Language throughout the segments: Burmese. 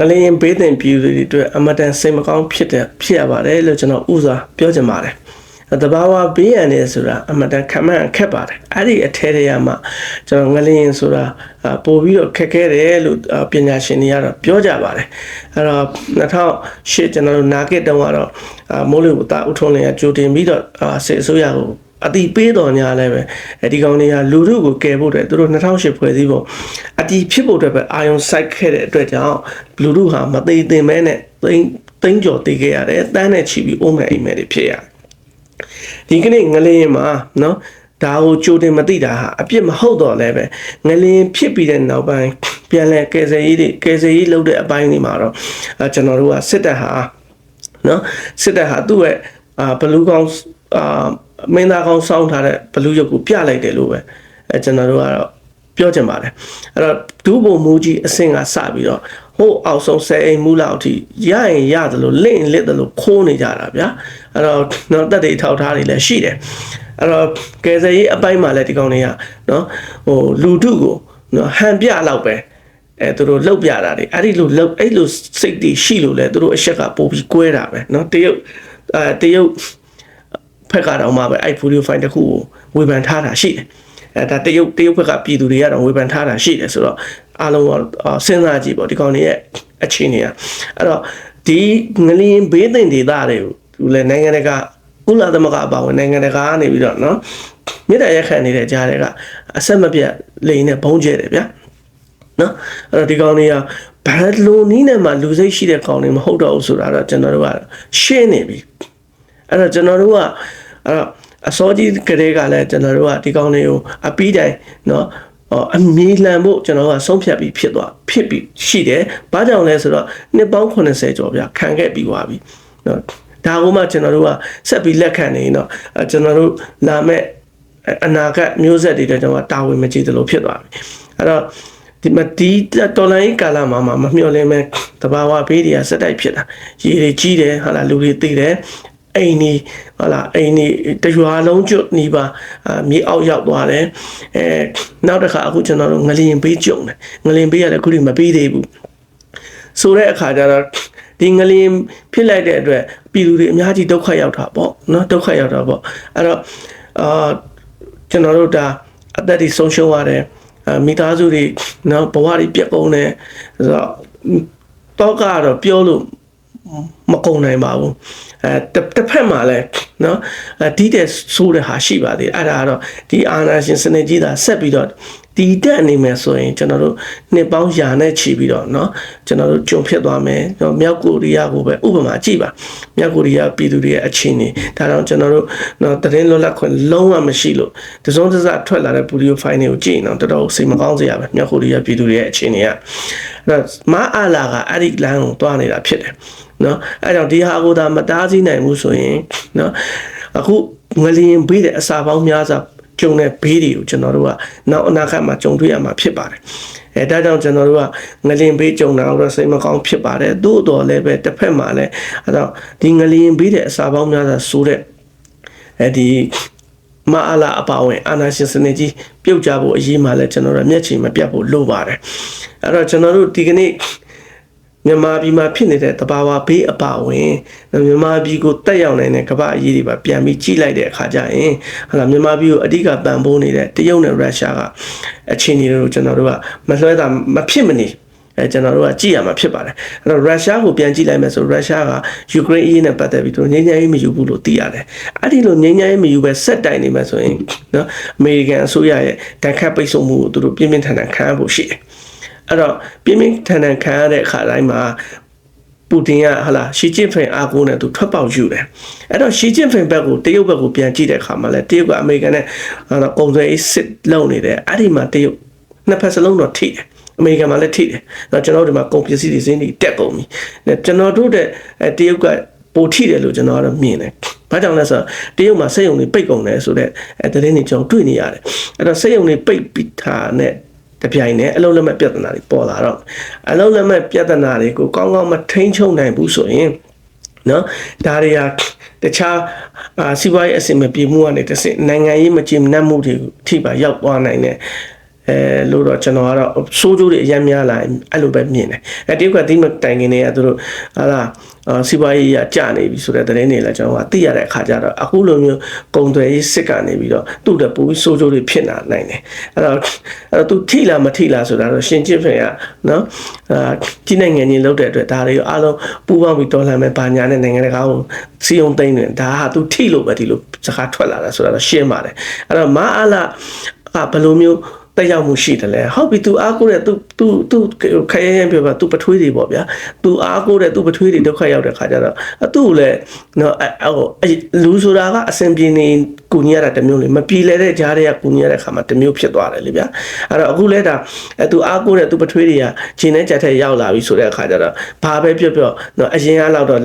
ငလျင်ဘေးတင်ပြည်သူတွေအတွက်အမတန်စိတ်မကောင်းဖြစ်တဲ့ဖြစ်ရပါတယ်လို့ကျွန်တော်ဥစွာပြောချင်ပါတယ်။တဘာဝဘေးရန်နေဆိုတာအမတန်ခက်မှန်ခက်ပါတယ်။အဲ့ဒီအထဲတွေကမှကျွန်တော်ငလျင်ဆိုတာအာပို့ပြီးတော့ခက်ခဲတယ်လို့အာပညာရှင်တွေကတော့ပြောကြပါတယ်။အဲ့တော့2008ကျွန်တော်တို့နာဂစ်တုန်းကတော့အာမိုးလေဝသဥထုံးလင်းကကြိုတင်ပြီးတော့အာစစ်အစိုးရကိုအတိပေးတော်ညာလည်းပဲအဲဒီကောင်တွေကလူတို့ကိုကယ်ဖို့အတွက်သူတို့2008ဖွဲ့စည်းပုံ အတိဖြစ်ဖို့အတွက်ပဲအာယုံစိုက်ခဲ့တဲ့အတွက်ကြောင့်လူတို့ဟာမသေးသင်မဲနဲ့သိန်းသိန်းကျော်တည်ခဲ့ရတယ်တန်းနဲ့ချီပြီးအိုးမယ်အိမ်မယ်တွေဖြစ်ရတယ်ဒီကနေ့ငလင်းမှာနော်ဒါကိုကြိုတင်မသိတာဟာအပြစ်မဟုတ်တော့လည်းပဲငလင်းဖြစ်ပြီးတဲ့နောက်ပိုင်းပြန်လဲကယ်ဆယ်ရေးတွေကယ်ဆယ်ရေးလုပ်တဲ့အပိုင်းတွေမှာတော့အဲကျွန်တော်တို့ကစစ်တပ်ဟာနော်စစ်တပ်ဟာသူ့ရဲ့အာဘလူးကောင်အာမင်းသားကောင်းစောင်းထားတဲ့ဘလူးရုပ်ကိုပြလိုက်တယ်လို့ပဲအဲကျွန်တော်တို့ကတော့ ပြောချင်ပါတယ်အဲ့တော့ဒုဗိုလ်မှူးကြီးအဆင့်ကစပြီးတော့ဟိုအောက်ဆုံးဆယ်အိမ်မူလောက်ထိရရင်ရတယ်လို့လင့်လစ်တယ်လို့ခိုးနေကြတာဗျာအဲ့တော့တော့တက်တွေထောက်ထားတွေလည်းရှိတယ်အဲ့တော့ကယ်ဆယ်ရေးအပိုင်းမှာလည်းဒီကောင်တွေကနော်ဟိုလူထုကိုနော်ဟန်ပြလောက်ပဲအဲသူတို့လှုပ်ပြတာတွေအဲ့ဒီလိုလှုပ်အဲ့လိုစိတ်တွေရှိလို့လဲသူတို့အချက်ကပိုပြီးကွဲတာပဲနော်တရုတ်အဲတရုတ်ဖက်ကတော့မှပဲအဲ့ folio file တစ်ခုကိုဝေဖန်ထားတာရှိတယ် အဲဒါတရုတ်တရုတ်ဘက်ကပြည်သူတွေကတော့ဝေဖန်ထားတာရှိတယ်ဆိုတော့အားလုံးကစဉ်းစားကြည့်ပေါ့ဒီကောင်တွေရဲ့အခြေအနေကအဲ့တော့ဒီငလျင်ဘေးသိမ့်ဒေသတွေကိုလည်းနိုင်ငံတကာကုလသမဂ္ဂအပါအဝင်နိုင်ငံတကာကနေပြီးတော့เนาะမြစ်တရက်ခံနေတဲ့ကြားတွေကအဆက်မပြတ်လိန်နဲ့ဘုံကျဲတယ်ဗျာနော်အဲ့တော့ဒီကောင်တွေကဘယ်လိုနည်းနဲ့မှလူစိတ်ရှိတဲ့ကောင်တွေမဟုတ်တော့ဘူးဆိုတာတော့ကျွန်တော်တို့ကရှင်းနေပြီအဲ့တော့ကျွန်တော်တို့ကအဲ့တော့ အစောကြီးကလေးကလည်းကျွန်တော်တို့ကဒီကောင်တွေကိုအပီးတိုင်နော်အမြေလှန်ဖို့ကျွန်တော်ကဆုံးဖြတ်ပြီးဖြစ်သွားဖြစ်ပြီးရှိတယ်။ဘာကြောင့်လဲဆိုတော့နှစ်ပေါင်း80ကျော်ဗျခံခဲ့ပြီးသွားပြီ။နော်ဒါကမှကျွန်တော်တို့ကဆက်ပြီးလက်ခံနေရင်တော့ကျွန်တော်တို့လာမဲ့အနာဂတ်မျိုးဆက်တွေတော့ကျွန်တော်တာဝန်မကြီးသလိုဖြစ်သွားပြီ။အဲ့တော့ဒီမဒီတော်လိုင်းကာလမှာမမျှော်လင့်မဲ့တဘာဝဘေးတွေကစက်တိုက်ဖြစ်တာရေတွေကြီးတယ်ဟာလာလူတွေသိတယ် အိမ်นี่ဟာလာအိမ်นี่တရွာလုံးကျွတ်နေပါမြေအောက်ရောက်သွားတယ်အဲနောက်တစ်ခါအခုကျွန်တော်တို့ငလျင်ပေးကြုံတယ်ငလျင်ပေးရတယ်အခုထိမပေးသေးဘူးဆိုတဲ့အခါကျတော့ဒီငလျင်ဖြစ်လိုက်တဲ့အတွက်ပြည်သူတွေအများကြီးဒုက္ခရောက်တာပေါ့နော်ဒုက္ခရောက်တာပေါ့အဲ့တော့အာကျွန်တော်တို့ဒါအသက်တွေဆုံးရှုံးရတယ်မိသားစုတွေနော်ဘဝတွေပြက်ကုန်တယ်ဆိုတော့တော့ကတော့ပြောလို့ မကုန်နိုင်ပါဘူးအဲတစ်ဖက်မှာလည်းနော်ဒီတဲ့ဆိုးတဲ့ဟာရှိပါသေးတယ်အဲ့ဒါကတော့ဒီအာနာရှင်စနစ်ကြီးသာဆက်ပြီးတော့ ဒီတက်နေမယ်ဆိုရင်ကျွန်တော်တို့နှစ်ပေါင်းရာနဲ့ချီပြီးတော့เนาะကျွန်တော်တို့ကြုံဖြစ်သွားမယ်เนาะမြောက်ကိုရီးယားကိုပဲဥပမာကြည့်ပါမြောက်ကိုရီးယားပြည်သူတွေရဲ့အခြေအနေဒါတော့ကျွန်တော်တို့เนาะတရင်လွတ်လပ်ခွင့်လုံးဝမရှိလို့တစုံတစထွက်လာတဲ့ပူလီယိုဖိုင်တွေကိုကြည့်ရင်တော့တော်တော်စိတ်မကောင်းစရာပဲမြောက်ကိုရီးယားပြည်သူတွေရဲ့အခြေအနေကအဲ့တော့မအားလာကအဲ့ဒီလမ်းကိုတွားနေတာဖြစ်တယ်เนาะအဲ့ကြောင့်ဒီဟာကိုဒါမတားဆီးနိုင်ဘူးဆိုရင်เนาะအခုငလျင်ပေးတဲ့အစာပေါင်းများစွာ ကြုံတဲ့ဘေးတွေကိုကျွန်တော်တို့ကနောက်အနာဂတ်မှာကြုံတွေ့ရမှာဖြစ်ပါတယ်အဲဒါကြောင့်ကျွန်တော်တို့ကငလင်ဘေးကြုံတာတော့စိတ်မကောင်းဖြစ်ပါတယ်သို့တော်လည်းပဲတစ်ဖက်မှာလည်းအဲတော့ဒီငလင်ဘေးတဲ့အစာပေါင်းများစွာဆိုတဲ့အဲဒီမအားလာအပါဝင်အာနာရှင်စနစ်ကြီးပြုတ်ကြဖို့အရေးမှလည်းကျွန်တော်တို့မျက်ခြေမပြတ်ဖို့လိုပါတယ်အဲ့တော့ကျွန်တော်တို့ဒီကနေ့ မြန်မာပြည်မှာဖြစ်နေတဲ့တဘာဝဘေးအပါဝင်မြန်မာပြည်ကိုတက်ရောက်နိုင်တဲ့ကမ္ဘာအရေးတွေပါပြန်ပြီးကြည့်လိုက်တဲ့အခါကျရင်ဟာလာမြန်မာပြည်ကိုအဓိကပံ့ပိုးနေတဲ့တရုတ်နဲ့ရုရှားကအခြေအနေတွေကိုကျွန်တော်တို့ကမလွှဲတာမဖြစ်မနေအဲကျွန်တော်တို့ကကြည့်ရမှာဖြစ်ပါတယ်အဲ့တော့ရုရှားကိုပြန်ကြည့်လိုက်မယ်ဆိုရုရှားကယူကရိန်းအရေးနဲ့ပတ်သက်ပြီးသူငြိမ်းချမ်းရေးမယူဘူးလို့သိရတယ်အဲ့ဒီလိုငြိမ်းချမ်းရေးမယူပဲဆက်တိုင်နေမယ်ဆိုရင်နော်အမေရိကန်အစိုးရရဲ့တန်ခတ်ပိတ်ဆို့မှုကိုသူတို့ပြင်းပြင်းထန်ထန်ခံရဖို့ရှိတယ် အဲ့တော့ပြင်းပြင်းထန်ထန်ခံရတဲ့အခါတိုင်းမှာပူတင်ကဟလာရှီကျင်းဖိန်အာကိုနဲ့သူထွက်ပေါက်ယူတယ်အဲ့တော့ရှီကျင်းဖိန်ဘက်ကိုတရုတ်ဘက်ကိုပြန်ကြည့်တဲ့အခါမှာလဲတရုတ်ကအမေရိကန်နဲ့ဟာလာကုန်သွယ်ရေးစစ်လုပ်နေတယ်အဲ့ဒီမှာတရုတ်နှစ်ဖက်စလုံးတော့ထိတယ်အမေရိကန်မှာလည်းထိတယ်။တော့ကျွန်တော်တို့ဒီမှာကုန်ပစ္စည်းတွေဈေးတွေတက်ကုန်ပြီ။ကျွန်တော်တို့တဲ့တရုတ်ကပိုထိတယ်လို့ကျွန်တော်ကတော့မြင်တယ်။ဘာကြောင့်လဲဆိုတော့တရုတ်မှာစက်ရုံတွေပိတ်ကုန်တယ်ဆိုတော့အဲတရင်တွေကျွန်တော်တွေ့နေရတယ်။အဲ့တော့စက်ရုံတွေပိတ်ပြီးထားနဲ့ တပြိုင်နဲ့အလုံးလက်မဲ့ပြဿနာတွေပေါ်လာတော့အလုံးလက်မဲ့ပြဿနာတွေကိုကောင်းကောင်းမထိန်းချုပ်နိုင်ဘူးဆိုရင်နော်ဒါတွေကတခြားအာစီးပွားရေးအဆင်မပြေမှုကနေတစ်ဆင့်နိုင်ငံရေးမကျေနပ်မှုတွေထိပါရောက်သွားနိုင်တယ် အဲလို့တော့ကျွန်တော်ကတော့စိုးကျိုးတွေအများများလာရင်အဲ့လိုပဲမြင်တယ်အဲတရုတ်ကဒီမတိုင်ခင်တွေကသူတို့ဟာလာအာစီးပွားရေးရကြနေပြီဆိုတဲ့သတင်းတွေလည်းကျွန်တော်ကသိရတဲ့အခါကျတော့အခုလိုမျိုးကုံသွယ်ရေးစစ်ကနေပြီးတော့သူ့တက်ပူပြီးစိုးကျိုးတွေဖြစ်လာနိုင်တယ်အဲ့တော့အဲ့တော့သူထိလားမထိလားဆိုတာတော့ရှင်ကျစ်ဖင်ကနော်အာကြီးနိုင်ငံကြီးလောက်တဲ့အတွက်ဒါတွေအားလုံးပူးပေါင်းပြီးတော်လှန်မဲ့ဘာညာနဲ့နိုင်ငံတကာကိုစီယုံသိမ့်တယ်ဒါဟာသူထိလို့ပဲဒီလိုစကားထွက်လာတာဆိုတာတော့ရှင်းပါတယ်အဲ့တော့မအားလာအဘယ်လိုမျိုး တက်ရောက်မှုရှိတယ်လဲဟုတ်ပြီ तू အားကိုးတဲ့ तू तू तू ခရရန်ပြောပါ तू ပထွေးတွေပေါ့ဗျာ तू အားကိုးတဲ့ तू ပထွေးတွေဒုက္ခရောက်တဲ့ခါကျတော့အတူလည်းနော်ဟိုလူဆိုတာကအစဉ်ပြေနေ ကူညီရတာတစ်မျိုးလေမပြေလဲတဲ့ကြားတွေကကူညီရတဲ့ခါမှာတစ်မျိုးဖြစ်သွားတယ်လေဗျာအဲ့တော့အခုလဲဒါအဲ तू အားကိုးတဲ့ तू ပထွေးတွေကဂျင်းနဲ့ကြက်ထက်ရောက်လာပြီဆိုတဲ့အခါကျတော့ဘာပဲပြောပြောနော်အရင်ကတော့တော့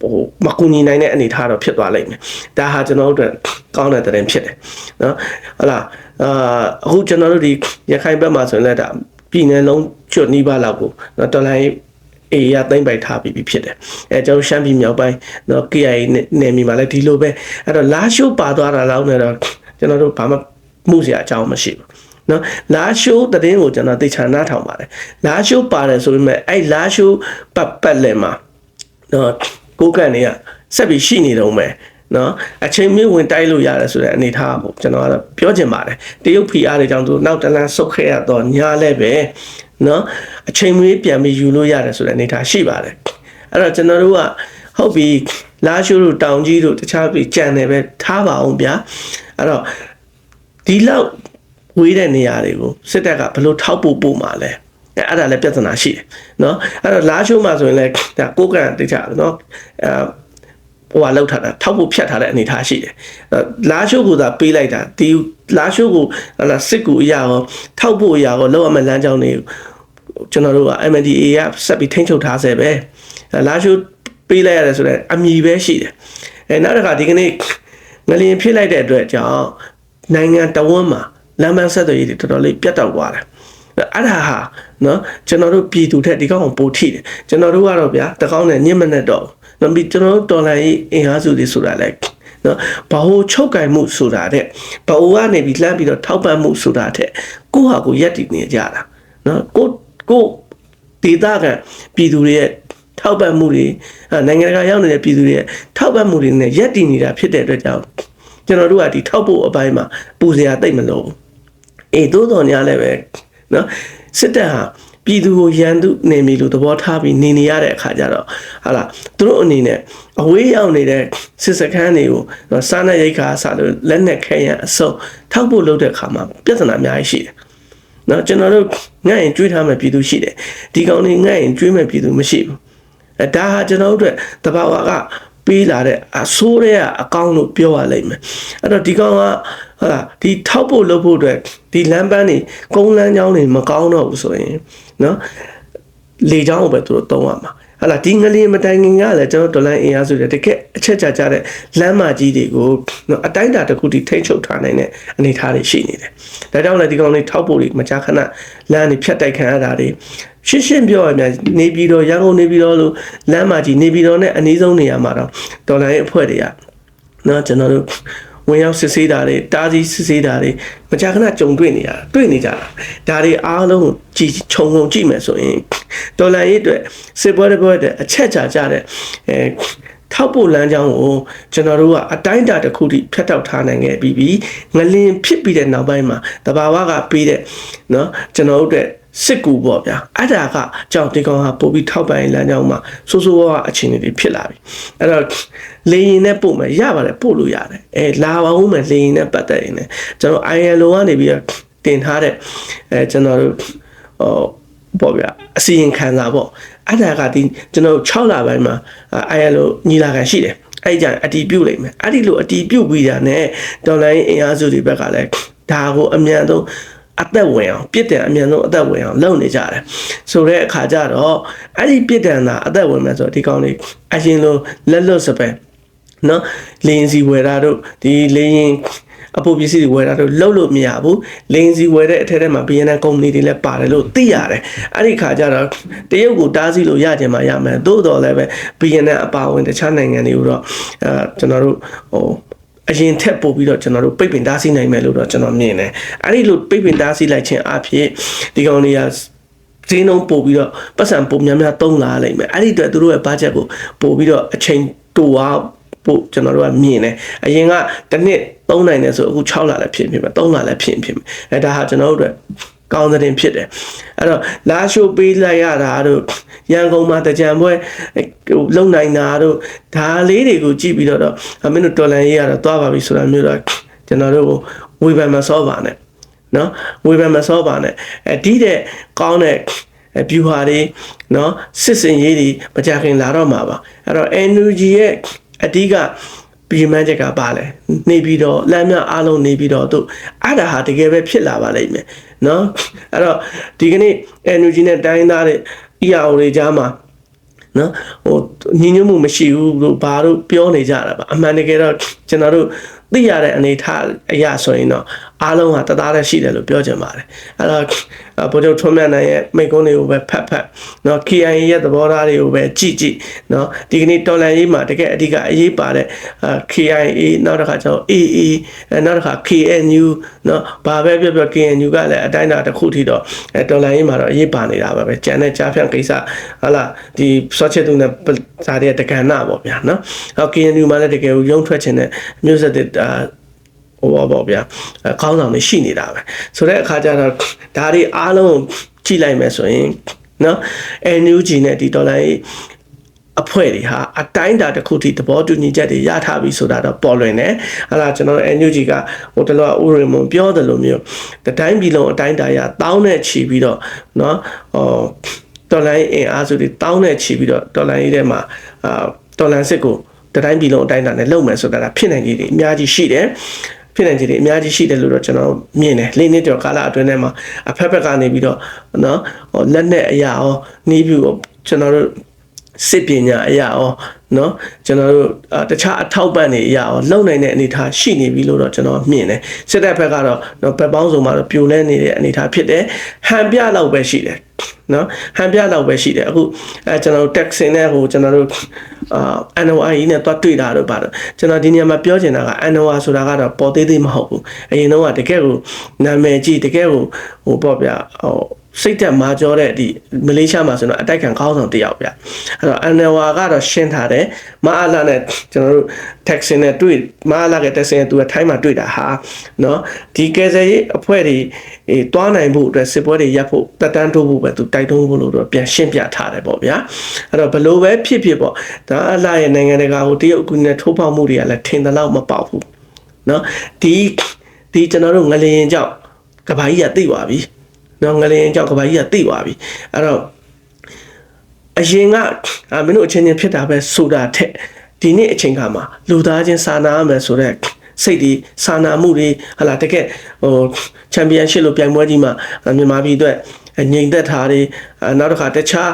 ဟိုမကူညီနိုင်တဲ့အနေအထားတော့ဖြစ်သွားလိမ့်မယ်ဒါဟာကျွန်တော်တို့အတွက်ကောင်းတဲ့တဲ့ရင်ဖြစ်တယ်နော်ဟုတ်လားအာအခုကျွန်တော်တို့ဒီရခိုင်ဘက်မှာဆိုရင်လည်းဒါပြည်နယ်လုံးကျွတ်နီးပါးလောက်ကိုနော်တော်လိုင်း အေးရသိမ့်ပိုက်ထားပြီးဖြစ်တယ်အဲကျွန်တော်ရှမ်းပြည်မြောက်ပိုင်းနော် KIA နယ်မြေမှာလည်းဒီလိုပဲအဲ့တော့လာရှိုးပါသွားတာလောက်နေတော့ကျွန်တော်တို့ဘာမှမှုစရာအကြောင်းမရှိဘူးနော်လာရှိုးတည်င်းကိုကျွန်တော်သိချာနားထောင်ပါတယ်လာရှိုးပါတယ်ဆိုပေမဲ့အဲ့လာရှိုးပတ်ပတ်လည်မှာနော်ကိုကန်တွေကဆက်ပြီးရှိနေတော့မယ်နော်အချိန်မီဝင်တိုက်လို့ရတယ်ဆိုတဲ့အနေထားပေါ့ကျွန်တော်ကတော့ပြောချင်ပါတယ်တရုတ်ဖီအားတွေကြောင့်သူနောက်တလန်းဆုတ်ခဲ့ရတော့ညာလဲပဲ နော်အချိန်မွေးပြန်ပြီးယူလို့ရတယ်ဆိုတဲ့အနေထားရှိပါတယ်အဲ့တော့ကျွန်တော်တို့ကဟုတ်ပြီလာရှိုးတို့တောင်ကြီးတို့တခြားပြီးကြံတယ်ပဲထားပါအောင်ဗျာအဲ့တော့ဒီလောက်ဝေးတဲ့နေရာတွေကိုစစ်တပ်ကဘလို့ထောက်ပို့ပို့မှာလဲအဲအဲ့ဒါလည်းပြဿနာရှိတယ်နော်အဲ့တော့လာရှိုးမှာဆိုရင်လည်းဒါကိုကန်တိကျတယ်နော်အဲဟိုကလောက်ထားတာထောက်ဖို့ဖြတ်ထားတဲ့အနေထားရှိတယ်အဲလာရှိုးကသာပေးလိုက်တာဒီ လာရှိုးကိုဟလာစစ်ကူအရာရောထောက်ဖို့အရာရောလောက်ရမယ့်လမ်းကြောင်းတွေကျွန်တော်တို့က MNDA ကဆက်ပြီးထိန်းချုပ်ထားဆဲပဲလာရှိုးပေးလိုက်ရတယ်ဆိုတော့အမည်ပဲရှိတယ်အဲနောက်တစ်ခါဒီကနေ့ငလျင်ဖြစ်လိုက်တဲ့အတွက်ကြောင့်နိုင်ငံတဝန်းမှာလမ်းမဆက်သွယ်ရေးတွေတော်တော်လေးပြတ်တောက်သွားတယ်အဲ့ဒါဟာနော်ကျွန်တော်တို့ပြည်သူထက်ဒီကောင်ကိုပိုထိတယ်ကျွန်တော်တို့ကတော့ဗျာတကောင်းနဲ့ညစ်မနဲ့တော့နော်ပြီးကျွန်တော်တို့တော်လိုင်းအင်အားစုတွေဆိုတာလဲ နော်ဘာလို့ချုပ်ကင်မှုဆိုတာတဲ့ဘာလို့ကနေပြီးလှမ်းပြီးတော့ထောက်ပံ့မှုဆိုတာတဲ့ကိုဟာကိုရက်တည်နေကြတာနော်ကိုကိုဒေတာကပြည်သူတွေရဲ့ထောက်ပံ့မှုတွေနိုင်ငံတကာရောက်နေတဲ့ပြည်သူတွေရဲ့ထောက်ပံ့မှုတွေနဲ့ရက်တည်နေတာဖြစ်တဲ့အတွက်ကြောင့်ကျွန်တော်တို့ကဒီထောက်ဖို့အပိုင်းမှာပူစရာတိတ်မလို့အေးသို့တော်ညာလည်းပဲနော်စစ်တပ်ဟာ ပြည်သူကိုရန်သူနေမီလို့သဘောထားပြီးနေနေရတဲ့အခါကျတော့ဟာလာသူတို့အနေနဲ့အဝေးရောက်နေတဲ့စစ်စခန်းတွေကိုစားနပ်ရိက္ခာအစားလို့လက်နက်ခဲယံအစုံထောက်ဖို့လုပ်တဲ့အခါမှာပြဿနာအများကြီးရှိတယ်။နော်ကျွန်တော်တို့ငှက်ရင်ကျွေးထားမဲ့ပြည်သူရှိတယ်။ဒီကောင်တွေငှက်ရင်ကျွေးမဲ့ပြည်သူမရှိဘူး။အဲဒါဟာကျွန်တော်တို့အတွက်တဘာဝက ပေးလာတဲ့အဆိုးတွေကအကောင်းလို့ပြောရလိမ့်မယ်အဲ့တော့ဒီကောင်ကဟာဒီထောက်ဖို့လုပ်ဖို့အတွက်ဒီလမ်းပန်းတွေကုန်းလမ်းကြောင်းတွေမကောင်းတော့ဘူးဆိုရင်နော်လေချောင်းကိုပဲသူတို့သုံးရမှာ ဟာလာဒီငလျင်မတိုင်ခင်ကလည်းကျွန်တော်ဒေါ်လာအင်အားစုတွေတကယ်အချက်ချကြတဲ့လမ်းမကြီးတွေကိုနော်အတိုင်းအတာတစ်ခုထိထိ ंछ ချုပ်ထားနိုင်တဲ့အနေအထားတွေရှိနေတယ်။ဒါကြောင့်လည်းဒီကောင်လေးထောက်ဖို့တွေမကြာခဏလမ်းတွေဖြတ်တိုက်ခံရတာတွေရှင်းရှင်းပြောရရင်နေပြည်တော်ရန်ကုန်နေပြည်တော်လို့လမ်းမကြီးနေပြည်တော်နဲ့အနည်းဆုံးနေရာမှာတော့ဒေါ်လာရဲ့အဖွဲ့တွေကနော်ကျွန်တော်တို့ ဝင်ရောက်စစ်ဆေးတာတွေတားဆီးစစ်ဆေးတာတွေမကြာခဏကြုံတွေ့နေရတာတွေ့နေကြတာဒါတွေအားလုံးကြည်ခြုံငုံကြည့်မယ်ဆိုရင်ဒေါ်လာရေးအတွက်စစ်ပွဲတွေပွဲတဲ့အချက်ချာကြတဲ့အဲထောက်ပို့လမ်းကြောင်းကိုကျွန်တော်တို့ကအတိုင်းအတာတစ်ခုထိဖျက်တောက်ထားနိုင်ခဲ့ပြီးပြီးငလင်ဖြစ်ပြီးတဲ့နောက်ပိုင်းမှာတဘာဝကပေးတဲ့เนาะကျွန်တော်တို့အတွက် စစ်ကူပေါ့ဗျာအဲ့ဒါကကြောင့်ဒီကောင်ဟာပို့ပြီးထောက်ပံ့လမ်းကြောင်းမှာစိုးစိုးဝါးဝါအခြေအနေတွေဖြစ်လာပြီအဲ့တော့လေရင်နဲ့ပို့မယ်ရပါတယ်ပို့လို့ရတယ်အဲလာပါဦးမယ်လေရင်နဲ့ပတ်သက်ရင်လည်းကျွန်တော် ILO ကနေပြီးတော့တင်ထားတဲ့အဲကျွန်တော်တို့ဟိုပေါ့ဗျာအစီရင်ခံစာပေါ့အဲ့ဒါကဒီကျွန်တော်6လပိုင်းမှာ ILO ညီလာခံရှိတယ်အဲ့ကြအတီးပြုတ်လိုက်မယ်အဲ့ဒီလိုအတီးပြုတ်ပြီးတာနဲ့ဒေါ်လာအင်အားစုတွေဘက်ကလည်းဒါကိုအမြန်ဆုံး အသက်ဝင်အောင်ပြစ်ဒဏ်အမြန်ဆုံးအသက်ဝင်အောင်လုပ်နေကြတယ်ဆိုတဲ့အခါကျတော့အဲ့ဒီပြစ်ဒဏ်သာအသက်ဝင်မယ်ဆိုတော့ဒီကောင်လေးအရင်လိုလက်လွတ်စပယ်နော်လင်းစီဝယ်တာတို့ဒီလင်းအဖို့ပစ္စည်းတွေဝယ်တာတော့လုံးလို့မရဘူးလင်းစီဝယ်တဲ့အထက်ထဲမှာ BNN ကုမ္ပဏီတွေလည်းပါတယ်လို့သိရတယ်အဲ့ဒီခါကျတော့တရုတ်ကိုတားဆီးလို့ရကြမှာရမယ်သို့တော်လည်းပဲ BNN အပါဝင်တခြားနိုင်ငံတွေကိုတော့အဲကျွန်တော်တို့ဟို အရင်ထက်ပို့ပြီးတော့ကျွန်တော်တို့ပိတ်ပင်တားဆီးနိုင်မယ်လို့တော့ကျွန်တော်မြင်တယ်အဲ့ဒီလိုပိတ်ပင်တားဆီးလိုက်ခြင်းအဖြစ်ဒီကောင်တွေကဈေးနှုန်းပို့ပြီးတော့ပတ်စံပို့များများသုံးလာနိုင်မယ်အဲ့ဒီအတွက်သူတို့ရဲ့ budget ကိုပို့ပြီးတော့အချိန်တိုသွားဖို့ကျွန်တော်တို့ကမြင်တယ်အရင်ကတစ်နှစ်သုံးနိုင်တယ်ဆိုအခု6လလည်းဖြစ်ဖြစ်မယ်3လလည်းဖြစ်ဖြစ်မယ်အဲဒါဟာကျွန်တော်တို့အတွက် ကောင်းတဲ့ဖြစ်တယ်အဲ့တော့လာရှိုးပေးလိုက်ရတာတို့ရန်ကုန်မှာတကြံပွဲဟိုလုံနိုင်တာတို့ဒါလေးတွေကိုကြည့်ပြီးတော့မင်းတို့တော်လန်ရေးရတော့သွားပါပြီဆိုတာမျိုးတော့ကျွန်တော်တို့ကိုဝေဖန်မစောပါနဲ့နော်ဝေဖန်မစောပါနဲ့အဲဒီတဲ့ကောင်းတဲ့ဗျူဟာတွေနော်စစ်စင်ရေးတွေမကြခင်လာတော့မှာပါအဲ့တော့ NUG ရဲ့အဓိက ပြည်မှန်းချက်ကပါလဲနေပြီးတော့လမ်းမြအားလုံးနေပြီးတော့သူအဲ့ဒါဟာတကယ်ပဲဖြစ်လာပါလိမ့်မယ်နော်အဲ့တော့ဒီကနေ့ energy နဲ့တိုင်းသားတဲ့ EAO တွေကြားမှာနော်ဟိုညီညွတ်မှုမရှိဘူးလို့ဘာလို့ပြောနေကြတာပါအမှန်တကယ်တော့ကျွန်တော်တို့ သိရတဲ့အနေထားအရာဆိုရင်တော့အားလုံးဟာတသားတည်းရှိတယ်လို့ပြောချင်ပါတယ်အဲ့တော့ဗိုလ်ချုပ်ထွန်းမြတ်နိုင်ရဲ့မိကုန်းတွေကိုပဲဖတ်ဖတ်เนาะ KIA ရဲ့သဘောထားတွေကိုပဲကြည့်ကြည့်เนาะဒီကနေ့တော်လန်ရေးမှာတကယ်အဓိကအရေးပါတဲ့ KIA နောက်တစ်ခါကျတော့ AA နောက်တစ်ခါ KNU เนาะဘာပဲပြောပြော KNU ကလည်းအတိုင်းအတာတစ်ခုထိတော့တော်လန်ရေးမှာတော့အရေးပါနေတာပါပဲကြံတဲ့ကြားဖြန့်ကိစ္စဟာလာဒီစောချစ်သူနဲ့ဇာတဲ့တက္ကနာပေါ့ဗျာเนาะဟော KNU မှာလည်းတကယ်ရုံထွက်ခြင်းနဲ့မျိုးဆက်တဲ့ ဟိုပါပေါ့ဗျာခေါင်းဆောင်တွေရှိနေတာပဲဆိုတဲ့အခါကျတော့ဒါတွေအားလုံးကြည့်လိုက်မယ်ဆိုရင်နော် NUG နဲ့ဒီဒေါ်လာရေးအဖွဲ့တွေဟာအတိုင်းတာတစ်ခုထိသဘောတူညီချက်တွေရထားပြီဆိုတာတော့ပေါ်လွင်တယ်။ဟာလာကျွန်တော်တို့ NUG ကဟိုတလောဥရမွန်ပြောတယ်လို့မျိုးတတိုင်းပြည်လုံးအတိုင်းတာရတောင်းနဲ့ချီပြီးတော့เนาะဟောဒေါ်လာရေးအင်အားစုတွေတောင်းနဲ့ချီပြီးတော့ဒေါ်လာရေးထဲမှာအာဒေါ်လာစစ်ကို တတိုင်းပြည်လုံးအတိုင်းအတာနဲ့လုပ်မယ်ဆိုတာဒါဖြစ်နိုင်ကြီးတွေအများကြီးရှိတယ်ဖြစ်နိုင်ခြေတွေအများကြီးရှိတယ်လို့တော့ကျွန်တော်မြင်တယ်လေးနှစ်ကျော်ကာလအတွင်းထဲမှာအဖက်ဖက်ကနေပြီးတော့နော်ဟိုလက်နဲ့အရာရောနှီးပြူကျွန်တော်တို့စစ်ပညာအရာရောနော်ကျွန်တော်တို့တခြားအထောက်ပံ့တွေအရာရောလုံနိုင်တဲ့အနေအထားရှိနေပြီလို့တော့ကျွန်တော်မြင်တယ်စစ်တပ်ဘက်ကတော့နော်ဘက်ပေါင်းစုံမှာတော့ပြိုလဲနေတဲ့အနေအထားဖြစ်တယ်ဟန်ပြလောက်ပဲရှိတယ် နော်ဟန်ပြလောက်ပဲရှိတယ်အခုအဲကျွန်တော်တို့ taxing နဲ့ဟိုကျွန်တော်တို့အာ NOI နဲ့တွားတွေ့တာတော့ပါတော့ကျွန်တော်ဒီနေရာမှာပြောချင်တာက NOI ဆိုတာကတော့ပေါ်သေးသေးမဟုတ်ဘူးအရင်တော့တကယ်ကိုနာမည်ကြီးတကယ်ကိုဟိုပေါ့ဗျဟို စိတ်သက်မာကြောတဲ့ဒီမလေးရှားမှာဆိုတော့အတိုက်ခံခေါင်းဆောင်တယောက်ဗျအဲ့တော့အန်နဝါကတော့ရှင်းထားတယ်မအားလာနဲ့ကျွန်တော်တို့ taxi နဲ့တွေ့မအားလာက taxi နဲ့သူကထိုင်းမှာတွေ့တာဟာเนาะဒီကယ်ဆယ်ရေးအဖွဲ့တွေအေးတွားနိုင်ဖို့အတွက်စစ်ပွဲတွေရပ်ဖို့တက်တန်းတိုးဖို့ပဲသူတိုက်တွန်းဖို့လို့တော့ပြန်ရှင်းပြထားတယ်ပေါ့ဗျာအဲ့တော့ဘလို့ပဲဖြစ်ဖြစ်ပေါ့ဒါအလားရဲ့နိုင်ငံတကာကိုတရုတ်ကူနဲ့ထိုးပေါက်မှုတွေကလည်းထင်သလောက်မပေါက်ဘူးเนาะဒီဒီကျွန်တော်တို့ငလျင်ကြောင့်ကဘာကြီးကသိသွားပြီ နော်ငလျင်ကြောင့်ကဘာကြီးကသိသွားပြီအဲ့တော့အရင်ကမင်းတို့အချင်းချင်းဖြစ်တာပဲဆိုတာထက်ဒီနေ့အချိန်ခါမှာလူသားချင်းစာနာရမယ်ဆိုတော့စိတ်ဒီစာနာမှုတွေဟလာတကယ်ဟိုချန်ပီယံရှစ်လို့ပြိုင်ပွဲကြီးမှာမြန်မာပြည်အတွက်ငြိမ်သက်တာတွေ နောက်တစ်ခါတခြား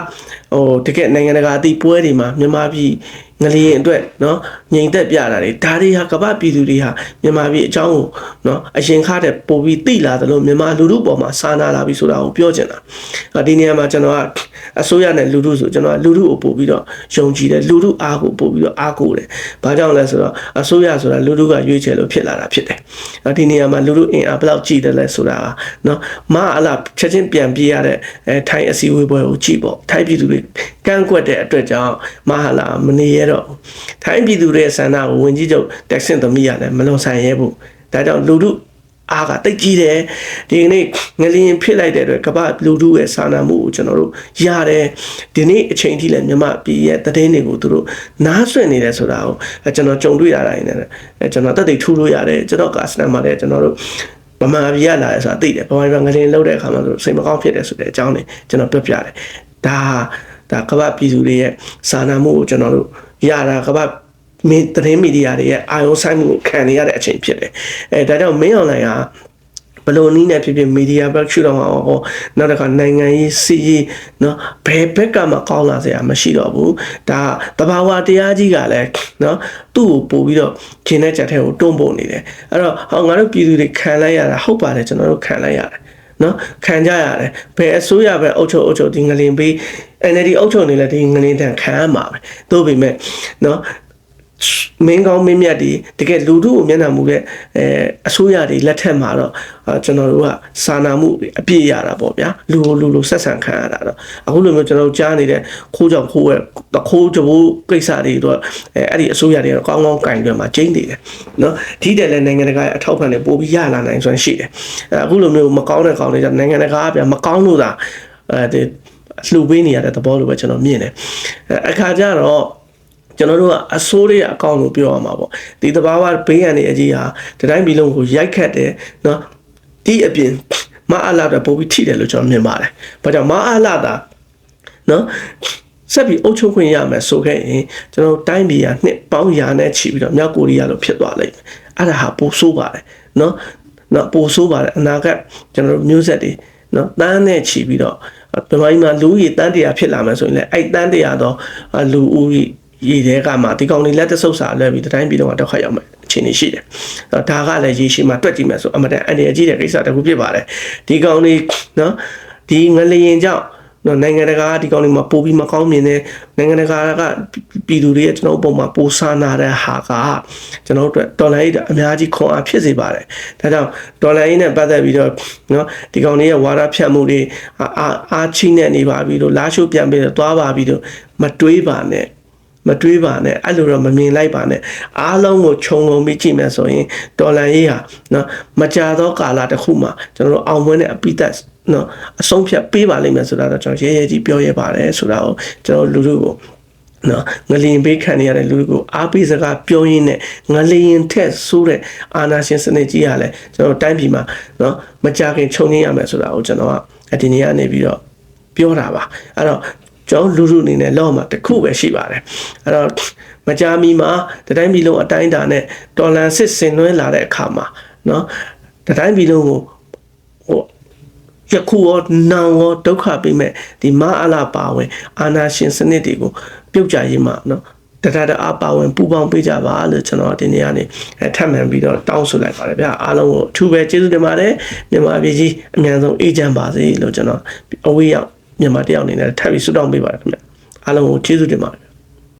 ဟိုတကယ်နိုင်ငံတကာအသည့်ပွဲတွေမှာမြန်မာပြည်ငလျင်အတွက်နော်ငြိမ်သက်ပြတာတွေဒါတွေဟာကမ္ဘာပြည်သူတွေဟာမြန်မာပြည်အကြောင်းကိုနော်အရင်ခါတဲ့ပို့ပြီးသိလာတယ်လို့မြန်မာလူထုပေါ်မှာစာနာလာပြီဆိုတာကိုပြောချင်တာဒီနေရာမှာကျွန်တော်ကအစိုးရနဲ့လူထုဆိုကျွန်တော်ကလူထုကိုပို့ပြီးတော့ယုံကြည်တယ်လူထုအားကိုပို့ပြီးတော့အားကိုတယ်ဘာကြောင့်လဲဆိုတော့အစိုးရဆိုတာလူထုကရွေးချယ်လို့ဖြစ်လာတာဖြစ်တယ်ဒီနေရာမှာလူထုအင်အားဘယ်လောက်ကြည်တယ်လဲဆိုတာကနော်မအလားချက်ချင်းပြန်ပြေးရတဲ့အဲထိုင်းအစည်းဝေးပွဲကိုကြည့်ပေါ့ထိုင်းပြည်သူတွေကန့်ကွက်တဲ့အတွက်ကြောင့်မဟာလာမနေရတော့ထိုင်းပြည်သူတွေရဲ့ဆန္ဒကိုဝင်ကြီးချုပ်တက်ဆင့်သမီးရလည်းမလွန်ဆန်ရဲဘူးဒါကြောင့်လူထုအားကတိတ်ကြီးတယ်ဒီနေ့ငလျင်ဖြစ်လိုက်တဲ့အတွက်ကမ္ဘာလူထုရဲ့စာနာမှုကိုကျွန်တော်တို့ရတယ်ဒီနေ့အချိန်ထိလည်းမြမပြည်ရဲ့တည်င်းတွေကိုသူတို့နားဆွင့်နေတယ်ဆိုတာကိုကျွန်တော်ကြုံတွေ့ရတာနေတယ်ကျွန်တော်တက်တိတ်ထူလို့ရတယ်ကျွန်တော်ကစနမ်မှာလည်းကျွန်တော်တို့ ဗမာပြည်ရလာတယ်ဆိုတာသိတယ်ဗမာပြည်ငလျင်လောက်တဲ့အခါမှာဆိုစိတ်မကောင်းဖြစ်တယ်ဆိုတဲ့အကြောင်းတွေကျွန်တော်ပြောပြတယ်ဒါဒါကမ္ဘာပြည်သူတွေရဲ့စာနာမှုကိုကျွန်တော်တို့ရတာကမ္ဘာမင်းသတင်းမီဒီယာတွေရဲ့အာရုံစိုက်မှုခံနေရတဲ့အချိန်ဖြစ်တယ်အဲဒါကြောင့်မင်းအွန်လိုင်းက ဘလို့နည်းနဲ့ဖြစ်ဖြစ်မီဒီယာဘက်ရှုတော့မှာဟောနောက်တစ်ခါနိုင်ငံရေးစီးရေးနော်ဘယ်ဘက်ကမှကောင်းလာစရာမရှိတော့ဘူးဒါတဘာဝတရားကြီးကလည်းနော်သူ့ကိုပို့ပြီးတော့ခြေနဲ့ကြက်ထဲကိုတွန်းပို့နေတယ်အဲ့တော့ဟောငါတို့ပြည်သူတွေခံလိုက်ရတာဟုတ်ပါတယ်ကျွန်တော်တို့ခံလိုက်ရတယ်နော်ခံကြရတယ်ဘယ်အစိုးရပဲအုပ်ချုပ်အုပ်ချုပ်ဒီငလင်ပေး NLD အုပ်ချုပ်နေလဲဒီငလင်တန်ခံရမှာပဲသို့ပေမဲ့နော် မင်းကောင်းမင်းမြတ်တွေတကယ်လူထုကိုမျက်နှာမူတဲ့အဲအစိုးရတွေလက်ထက်မှာတော့အာကျွန်တော်တို့ကစာနာမှုအပြည့်ရတာပေါ့ဗျာလူကိုလူလိုဆက်ဆံခံရတာတော့အခုလိုမျိုးကျွန်တော်တို့ကြားနေတဲ့ခိုးကြောင်ခိုးရဲ့ခိုးကြဘိုးကိစ္စတွေတော့အဲအဲ့ဒီအစိုးရတွေကတော့ကောင်းကောင်းကင်တွင်မှာကျင်းနေတယ်နော်ဒီတဲ့လည်းနိုင်ငံတကာရဲ့အထောက်ပံ့တွေပို့ပြီးရလာနိုင်စွမ်းရှိတယ်အဲအခုလိုမျိုးမကောင်းတဲ့ကောင်တွေကြောင့်နိုင်ငံတကာကဗျာမကောင်းလို့သာအဲဒီလှူပေးနေရတဲ့သဘောလိုပဲကျွန်တော်မြင်တယ်အဲအခါကျတော့ ကျွန်တော်တို့ကအစိုးရအကောင့်လို့ပြောရမှာပေါ့ဒီတဘာဝဘေးရန်တွေအကြီးဟာတတိုင်းပြည်လုံးကိုရိုက်ခတ်တယ်နော်ဒီအပြင်မအားလာတဲ့ပုံပြီးထိတယ်လို့ကျွန်တော်မြင်ပါတယ်ဘာကြောင့်မအားလာတာနော်ဆက်ပြီးအုပ်ချုပ်ခွင့်ရမယ်ဆိုခဲ့ရင်ကျွန်တော်တို့တိုင်းပြည်ကနှစ်ပေါင်းရာနဲ့ချီပြီးတော့မြောက်ကိုရီးယားလိုဖြစ်သွားလိမ့်မယ်အဲ့ဒါဟာပိုဆိုးပါတယ်နော်နော်ပိုဆိုးပါတယ်အနာဂတ်ကျွန်တော်တို့မျိုးဆက်တွေနော်တန်းနဲ့ချီပြီးတော့မြန်မာပြည်မှာလူကြီးတန်းတရာဖြစ်လာမယ်ဆိုရင်လည်းအဲ့တန်းတရာတော့လူဦးကြီး ရည်တဲ့ကမှဒီကောင်တွေလက်တဆုပ်စာလွှဲပြီးတိုင်းပြည်တော့တော့ခတ်ရောက်မယ်အခြေအနေရှိတယ်။ဒါကလည်းရေရှည်မှာတွက်ကြည့်မယ်ဆိုအမတန်အန္တရာယ်ကြီးတဲ့ကိစ္စတစ်ခုဖြစ်ပါတယ်။ဒီကောင်တွေနော်ဒီငလျင်ကြောင့်နော်နိုင်ငံတကာဒီကောင်တွေမှာပို့ပြီးမကောင်းမြင်တဲ့နိုင်ငံတကာကပြည်သူတွေရဲ့ကျွန်တော်ပုံမှာပိုစာနာတဲ့ဟာကကျွန်တော်တို့ဒေါ်လာရေးအများကြီးခွန်အားဖြစ်စေပါတယ်။ဒါကြောင့်ဒေါ်လာရေးနဲ့ပတ်သက်ပြီးတော့နော်ဒီကောင်တွေရဲ့ဝါဒဖြတ်မှုတွေအာအားချိနဲ့နေပါပြီလို့လာရှိုးပြန်ပြီးတော့သွားပါပြီလို့မတွေးပါနဲ့ မတွေးပါနဲ့အဲ့လိုတော့မမြင်လိုက်ပါနဲ့အားလုံးကိုခြုံငုံပြီးကြည့်မယ်ဆိုရင်ဒေါ်လာရေးဟာနော်မကြာသောကာလတစ်ခုမှာကျွန်တော်တို့အောင်ပွဲနဲ့အပိသက်နော်အဆုံးဖြတ်ပေးပါလိမ့်မယ်ဆိုတာတော့ကျွန်တော်ရဲရဲကြီးပြောရပါတယ်ဆိုတာကိုကျွန်တော်လူလူကိုနော်ငလျင်ပေးခံရတဲ့လူကိုအားပေးစကားပြောရင်းနဲ့ငလျင်ထက်ဆိုးတဲ့အာနာရှင်စနစ်ကြီးကလည်းကျွန်တော်တိုင်းပြည်မှာနော်မကြခင်ခြုံငင်းရမယ်ဆိုတာကိုကျွန်တော်ကအဒီနေ့ကနေပြီးတော့ပြောတာပါအဲ့တော့ ကျွန်တော်လူလူအနေနဲ့လောက်မှာတစ်ခုပဲရှိပါတယ်အဲ့တော့မကြာမီမှာတတိုင်းပြည်လုံးအတိုင်းအတာနဲ့တော်လန်စစ်ဆင်နွှဲလာတဲ့အခါမှာเนาะတတိုင်းပြည်လုံးကိုဟိုယခုရောနောင်ရောဒုက္ခပေးမဲ့ဒီမအလာပါဝင် အာနာရှင်စနစ်တွေကိုပြုတ်ကြရေးမှာเนาะတတတအပါဝင်ပူပေါင်းပေးကြပါလို့ကျွန်တော်ဒီနေ့ကနေထပ်မံပြီးတော့တောင်းဆိုလိုက်ပါတယ်ဗျာအားလုံးကိုအထူးပဲကျေးဇူးတင်ပါတယ်မြန်မာပြည်ကြီးအမြန်ဆုံးအေးချမ်းပါစေလို့ကျွန်တော်အဝေးရောက် မြန်မာတယောက်အနေနဲ့ထပ်ပြီးဆုတောင်းပေးပါတယ်ခင်ဗျအားလုံးကိုကျေးဇူးတင်ပါတယ်